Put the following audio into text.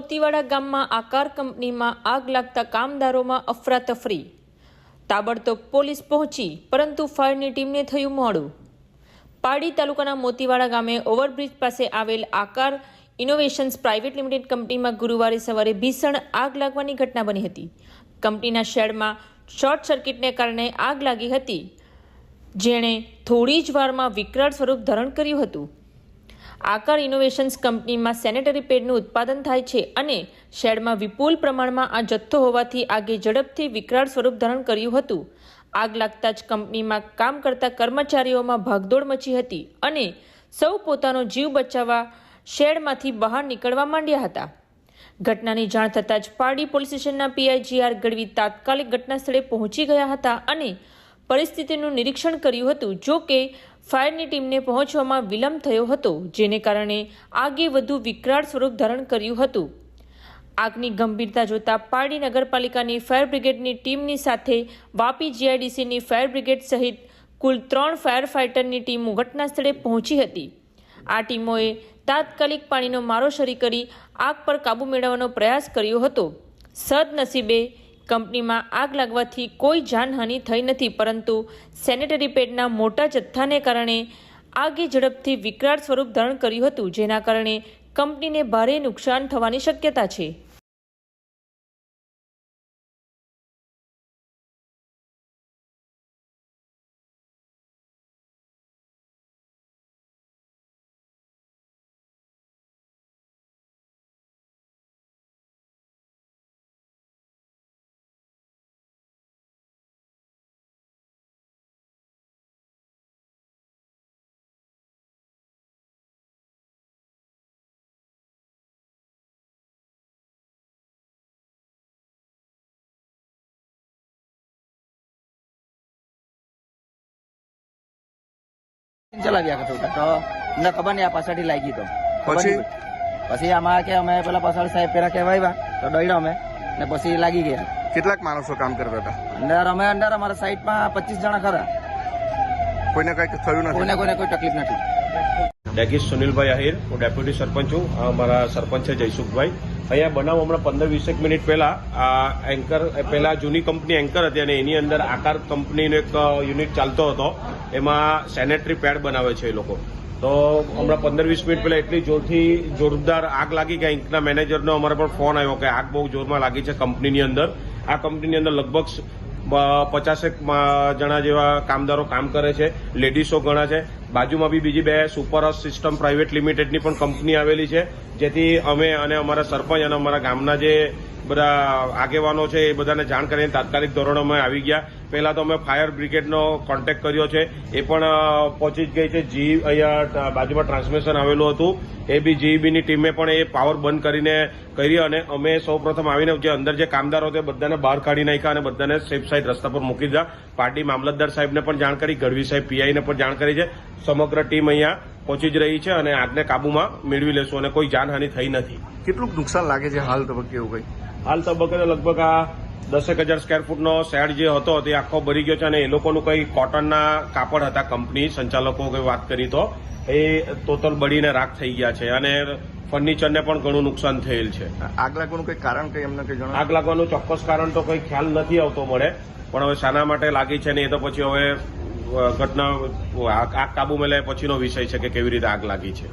મોતીવાડા ગામમાં આકાર કંપનીમાં આગ લાગતા કામદારોમાં અફરાતફરી. તાબડતોબ પોલીસ પહોંચી, પરંતુ ફાયરની ટીમને થયું મોડું. પારડી તાલુકાના મોતીવાડા ગામે ઓવરબ્રિજ પાસે આવેલ આકાર ઇનોવેશન્સ પ્રાઇવેટ લિમિટેડ કંપનીમાં ગુરુવારે સવારે ભીષણ આગ લાગવાની ઘટના બની હતી. કંપનીના શેડમાં શોર્ટ સર્કિટને કારણે આગ લાગી હતી. જેણે થોડી જ વારમાં વિકરાળ સ્વરૂપ ધારણ કર્યું હતું. આકાર ઇનોવેશન્સ કંપનીમાં સેનેટરી પેડનું ઉત્પાદન થાય છે અને શેડમાં વિપુલ પ્રમાણમાં આ જથ્થો હોવાથી આગે ઝડપથી વિકરાળ સ્વરૂપ ધારણ કર્યું હતું. આગ લાગતા જ કંપનીમાં કામ કરતા કર્મચારીઓમાં ભાગદોડ મચી હતી અને સૌ પોતાનો જીવ બચાવવા શેડમાંથી બહાર નીકળવા માંડ્યા હતા. ઘટનાની જાણ થતાં જ પારડી પોલીસ સ્ટેશનના પીઆઈ જીઆર ગઢવી તાત્કાલિક ઘટના સ્થળે પહોંચી ગયા હતા અને પરિસ્થિતિનું નિરીક્ષણ કર્યું હતું, જો કે ફાયરની ટીમને પહોંચવામાં વિલંબ થયો હતો, જેને કારણે આગે વધુ વિકરાળ સ્વરૂપ ધારણ કર્યું હતું. આગની ગંભીરતા જોતા પારડી નગરપાલિકાની ફાયર બ્રિગેડની ટીમની સાથે વાપી જીઆઈડીસીની ફાયર બ્રિગેડ સહિત કુલ ત્રણ ફાયર ફાઇટરની ટીમો ઘટના સ્થળે પહોંચી હતી. આ ટીમોએ તાત્કાલિક પાણીનો મારો શરી કરી આગ પર કાબૂ મેળવવાનો પ્રયાસ કર્યો હતો. સદનસીબે કંપનીમાં આગ લાગવાથી કોઈ જાનહાનિ થઈ નથી, પરંતુ સેનેટરી પેડના મોટા જથ્થાને કારણે આગે ઝડપથી વિકરાળ સ્વરૂપ ધારણ કર્યું હતું, જેના કારણે કંપનીને ભારે નુકસાન થવાની શક્યતા છે. ચલાવ્યા કરતો તો અમને ખબર નહીં આ પાછળથી લાગી તો. પછી? પછી આમાં કે અમે પેલા પાછળ સાહેબ પેલા કહેવાય તો દોડ્યા અમે. ને પછી લાગી ગયા. કેટલાક માણસો કામ કરતા હતા? અંદર અમે અંદર અમારા સાઈડમાં પચીસ જણા ખરા. કોઈને કંઈક થયું નથી? કોઈને કોઈને કોઈ તકલીફ નથી. ડેગીસ સુનિલભાઈ આહિર હું ડેપ્યુટી સરપંચ છું. મારા સરપંચ છે જયસુખભાઈ. અહીંયા બનાવ હમણાં પંદર વીસેક મિનિટ પહેલા આ એન્કર પહેલા જૂની કંપની એન્કર હતી અને એની અંદર આકાર કંપનીનો એક યુનિટ ચાલતો હતો. એમાં સેનેટરી પેડ બનાવે છે એ લોકો. તો હમણાં પંદર વીસ મિનિટ પહેલા એટલી જોરથી જોરદાર આગ લાગી કે ઇંકના મેનેજરનો અમારા પર ફોન આવ્યો કે આગ બહુ જોરમાં લાગી છે કંપનીની અંદર. આ કંપનીની અંદર લગભગ પચાસેક જણા જેવા કામદારો કામ કરે છે. લેડીસો ઘણા છે. બાજુમાં બી બીજી બે સુપર સિસ્ટમ પ્રાઇવેટ લિમિટેડની પણ કંપની આવેલી છે, જેથી અમે અને અમારા સરપંચ અને અમારા ગામના જે બધા આગેવાનો છે એ બધાને જાણ કરીને તાત્કાલિક ધોરણોમાં આવી ગયા. પહેલા તો અમે ફાયર બ્રિગેડનો કોન્ટેક્ટ કર્યો છે. એ પણ પહોંચી જ ગઈ છે. જી અહીંયા બાજુમાં ટ્રાન્સમિશન આવેલું હતું. એ બી જીઈબીની ટીમે પણ એ પાવર બંધ કરીને કરી અને અમે સૌપ્રથમ આવીને જે અંદર જે કામદારો તે બધાને બહાર કાઢી નાખ્યા અને બધાને સેફ સાઈડ રસ્તા પર મૂકી દીધા. પાર્ટી મામલતદાર સાહેબને પણ જાણ કરી ગઢવી સાહેબ પીઆઈને પણ જાણ કરી છે. સમગ્ર ટીમ અહીંયા પહોંચી જ રહી છે અને આગને કાબુમાં મેળવી લેશું અને કોઈ જાનહાનિ થઈ નથી. કેટલું નુકસાન લાગે છે હાલ તબક્કે એવું કઈ? હાલ તબક્કે લગભગ આ દસેક હજાર સ્કવેર ફૂટનો શેડ જે હતો તે આખો ભરી ગયો છે અને એ લોકોનું કંઈ કોટનના કાપડ હતા કંપની સંચાલકો કોઈ વાત કરી તો એ ટોટલ બળીને રાખ થઈ ગયા છે અને ફર્નિચરને પણ ઘણું નુકસાન થયેલ છે. આગ લાગવાનું કંઈ કારણ કંઈ એમને કંઈ જણાવ? આગ લાગવાનું ચોક્કસ કારણ તો કોઈ ખ્યાલ નથી આવતો મળે પણ હવે શાના માટે લાગી છે ને એ તો પછી હવે ઘટના આગ કાબુમાં કાબુ મેળવ્યા પછીનો વિષય છે કે કેવી રીતે આગ લાગી છે.